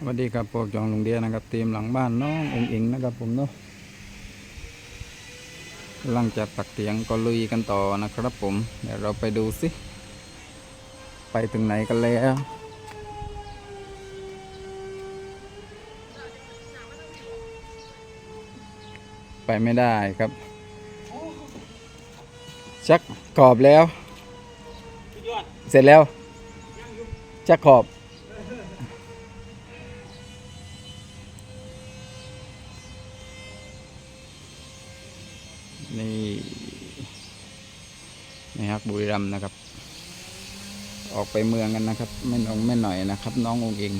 สวัสดีครับพวกจองลุงเดียนะครับทียมหลังบ้านน้ององค์อิงนะครับผมเนาะหลังจากตักเตียงก็ลุยกันต่อนะครับผม เดี๋ยวเราไปดูสิ ไปถึงไหนกันแล้วไปไม่ได้ครับ ชักขอบแล้ว เสร็จแล้ว ชักขอบักบุรีรัมย์นะครับ ออกไปเมืองกันนะครับไม่น้องไม่หน่อยนะครับ น้ององเอง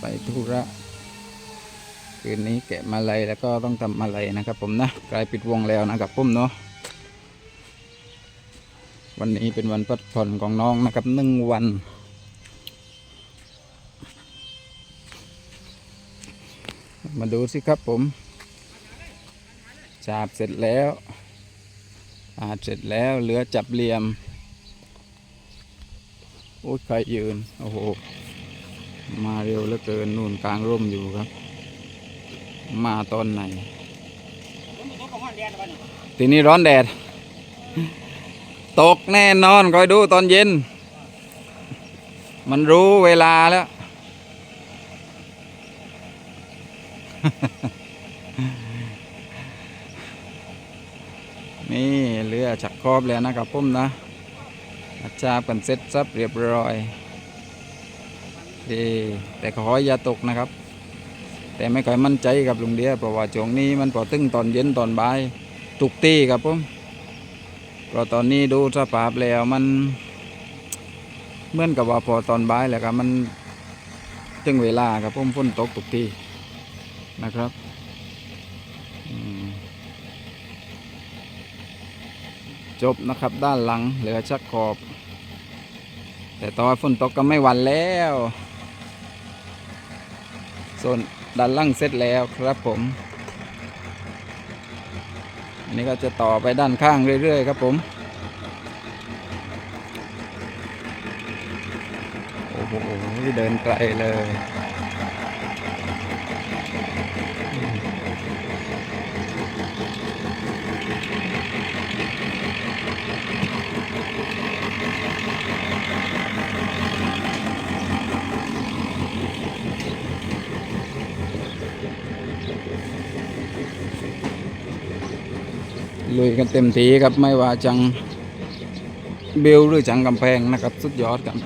ไปธุระคืนนี้แกะมาลัยแล้วก็ต้องทำมาลัยนะครับ ผมนะกลายปิดวงแล้วนะครับผมเนาะวันนี้เป็นวันพักผ่อนของน้องนะครับหนึ่งวัน มาดูสิครับผม ฉาบเสร็จแล้วอาดเสร็จแล้วเหลือจับเหลี่ยมโอ้ยใครยืน โอ้โห มาเร็วเหลือเกินนู่นกลางร่มอยู่ครับ มาตอนไหน ทีนี้ร้อนแดด ตกแน่นอนคอยดูตอนเย็น มันรู้เวลาแล้ว นี่เรือจักครอบแล้วนะครับผมนะอาจารย์กันเสร็จซับเรียบร้อยดีแต่ขออย่าตกนะครับ แต่ไม่ค่อยมั่นใจกับลุงเดียเพราะว่าช่วงนี้มันพอตึงตอนเย็นตอนบ่ายตุกตีครับผมเพราะตอนนี้ดูสภาพแล้วมันเหมือนกับว่าพอตอนบ่ายแล้วครับมันถึงเวลาครับผมฝนตกตุกตีนะครับอืม จบนะครับ ด้านหลังเหลือชักขอบ แต่ตอนฝนตกก็ไม่หวันแล้ว ส่วนด้านล่างเสร็จแล้วครับผม อันนี้ก็จะต่อไปด้านข้างเรื่อย ๆ ครับผม โอ้โหเดินไกลเลย ลุยกันเต็มทีครับไม่ว่าจังเบลหรือจังกำแพงนะครับ สุดยอดครับ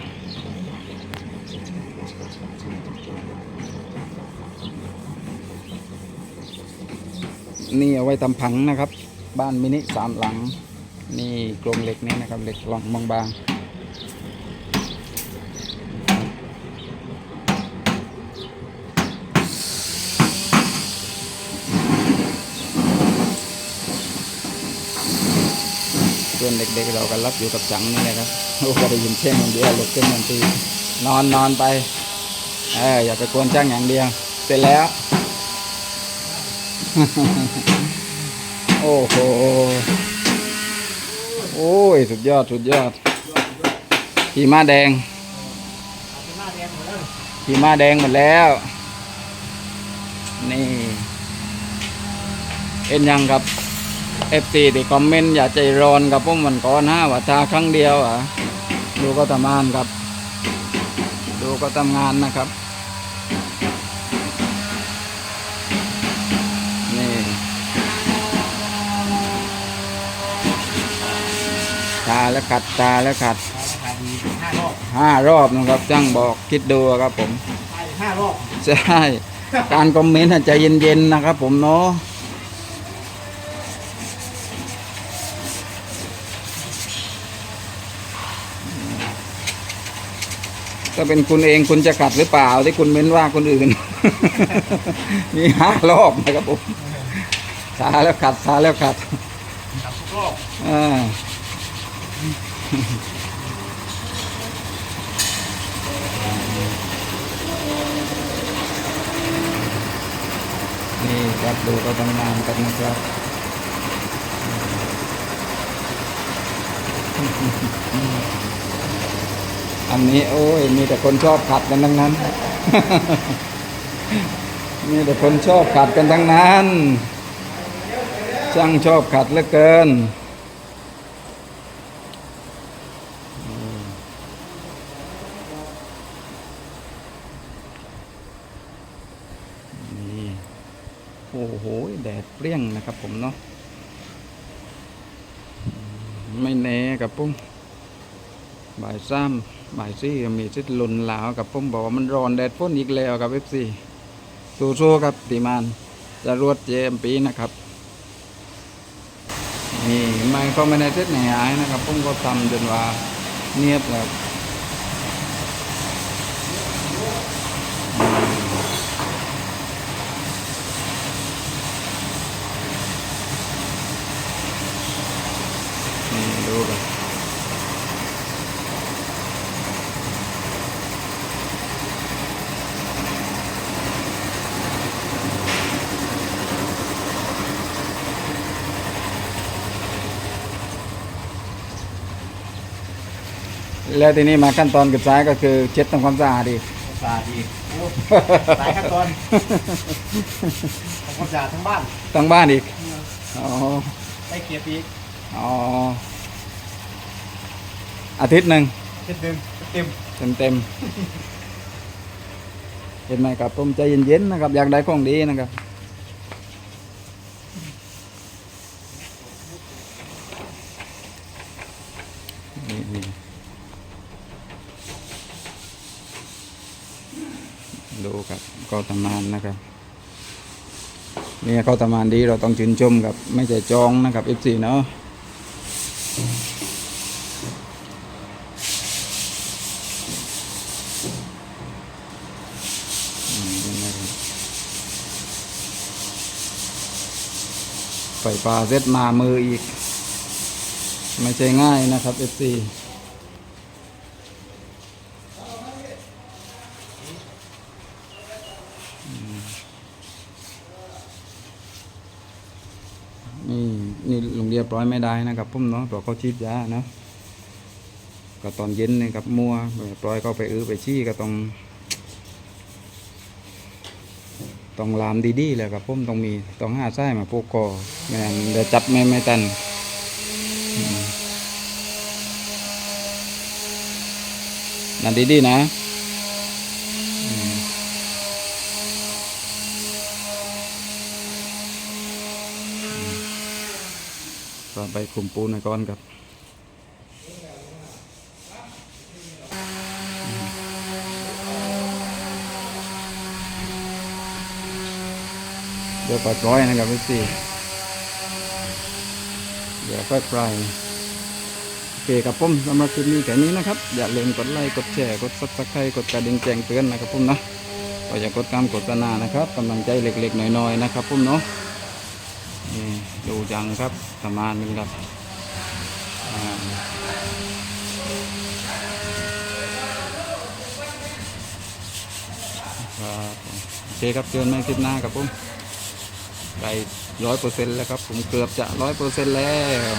นี่เอาไว้ทำผังนะครับ บ้านมินิสามหลัง นี่กรงเหล็กนี้นะครับเหล็กหลองบางๆ ส่วนเด็กๆเราก็รับอยู่กับจังนี่นะครับโอ้ก็ได้ยินเช่นอย่างเดียวลุกขึ้นทันทีนอนนอนไปเอออย่าไปกวนจ้างอย่างเดียว เสร็จแล้ว โอ้โหโอ้ยสุดยอดสุดยอดขี่ม้าแดงขี่ม้าแดงหมดแล้ว นี่ เอ็นยังครับ เอฟซีที่คอมเมนต์อย่าใจร้อนกับพวกมันก่อนฮะว่าทาครั้งเดียวอะดูก็ทำงานครับ ดูก็ทำงานนะครับ นี่ทาแล้วขัดทาแล้วขัดห้ารอบห้ารอบนะครับจ้างบอกคิดดูครับผมไปห้ารอบ ใช่ การคอมเมนต์อะใจเย็นๆนะครับผมเนาะ ถ้าเป็นคุณเองคุณจะขัดหรือเปล่าที่คุณเม้นว่าคนอื่นนี่ห้ารอบนะครับผมทาแล้วขัดทาแล้วขัดกับทุกรอบอ่านี่ครับดูก็ทำงานกันนะครับ อันนี้โอ้ยมีแต่คนชอบขัดกันทั้งนั้น มีแต่คนชอบขัดกันทั้งนั้น ช่างชอบขัดเหลือเกินนี่โอ้โหแดดเปรี้ยงนะครับผมเนาะไม่แน่กับปุ้งบ่ายซ้ำ บ่ายซี่มีชิดลุนหลาวกับผมบอกว่ามันร้อนแดดฝนอีกแล้วกับเอฟซีสู้ๆครับตีมานจะรวดเจมปีนะครับนี่ไม่ก็ไม่ได้เซ็ตไหนหายนะครับผมก็ทำจนว่าเงียบแบบนี่ดูแบบ แล้วทีนี้มาขั้นตอนสุดท้ายก็คือเช็ดทำความสะอาดอีก สะอาดดีโอ้หลายขั้นตอนทำความสะอาดทั้งบ้านตั้งบ้านอีก อ๋อ ได้เกียร์ปีกอ๋อ อาทิตย์หนึ่งเช็ดดึงเต็มเต็มเต็มๆเห็นไหมครับผมใจเย็นๆนะครับ อยากได้ของดีนะครับ ดูครับก็ตำนานนะครับเนี่ยเขาตำนานดีเราต้องชื่นชมครับไม่ใช่จองนะครับ F4 เนาะไฟปลาเซ็ตมามืออีก ไม่ใช่ง่ายนะครับ F4 นี่นี่ลุงเรียบร้อยไม่ได้นะครับพุ่มเนาะเพราะเขาชีดยาเนาะก็ตอนเย็นนี่ครับมัวปล่อยเขาไปอื้อไปชี้ก็ต้องต้องลามดีๆแหละครับผมต้องมีต้องหาไส้มาพวกกอแม่นเดี๋ยวจับไม่ไม่ตันนั่นดีๆนะ ก็ไปคุมปูนก่อนครับเดี๋ยวปล่อยปล่อยนะครับพี่สี่เดี๋ยวค่อยปล่อยโอเคครับผมสำหรับคลิปนี้แค่นี้นะครับ อย่าลืมกดไลค์กดแชร์กดซับสไครต์กดกระดิ่งแจ้งเตือนนะครับผมนะก็อย่ากดตามโฆษณานะครับกำลังใจเล็กๆน้อยๆนะครับผมเนาะ ดูจังครับประมาณนึงครับครับโอเคครับเจอกันใหม่คลิปหน้าครับผมไปร้อยเปอร์เซ็นต์แล้วครับ ผมเกือบจะร้อยเปอร์เซ็นต์แล้ว